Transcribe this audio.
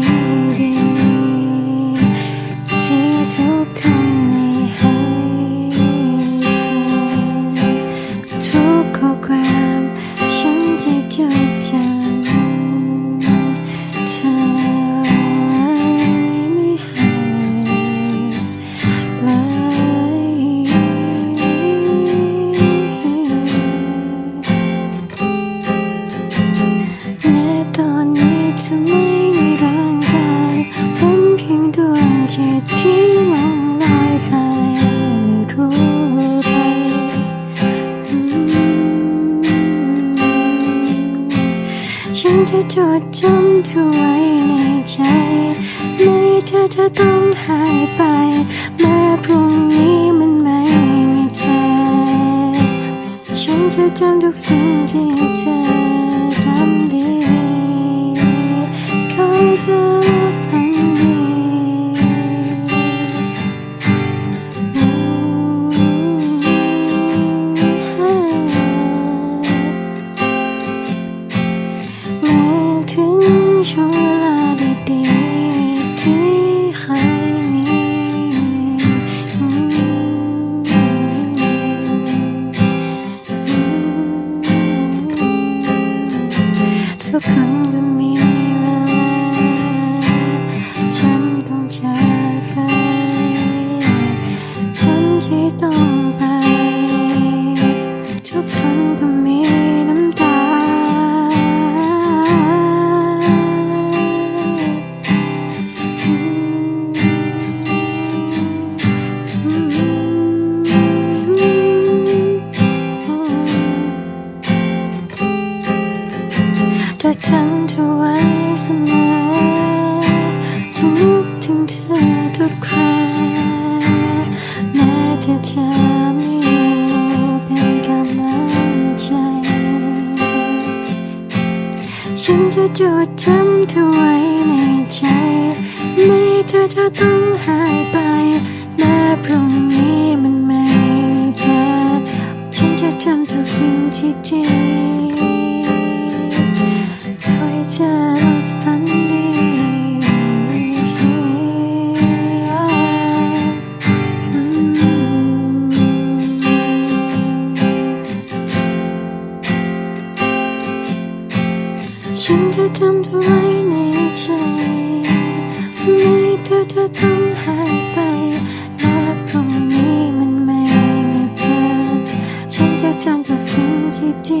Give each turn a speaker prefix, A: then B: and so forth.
A: 情。 ฉันจะจดจำเธอไว้ในใจ ไม่เธอจะต้องหายไป แม้พรุ่งนี้มันไม่มีเธอ ฉันจะจำทุกสิ่งที่เธอทำดีขอให้เธอ ช่วงเวลาดีๆที่เคยมี ทุกคนก็มีเวลาฉันต้องจากไปคนที่ต้องไป จะจำเธอไว้เสมอจะนึกถึงเธอทุกคราแม้เธอจะไม่อยู่เป็นกำลังใจ ฉันจะจดจำเธอไว้ในใจ ไม่เธอจะต้องหายไปแม้พรุ่งนี้มันไม่มีเธอฉันจะจำทุกสิ่งที่ดีคอย จะหลับฝันดีอืมฉันจะจำเธอไว้ในใจไม่เธอจะต้องหายไปแม้พรุ่งนี้มันไม่มีเธอ ฉันจะจำทุกสิ่งที่ดี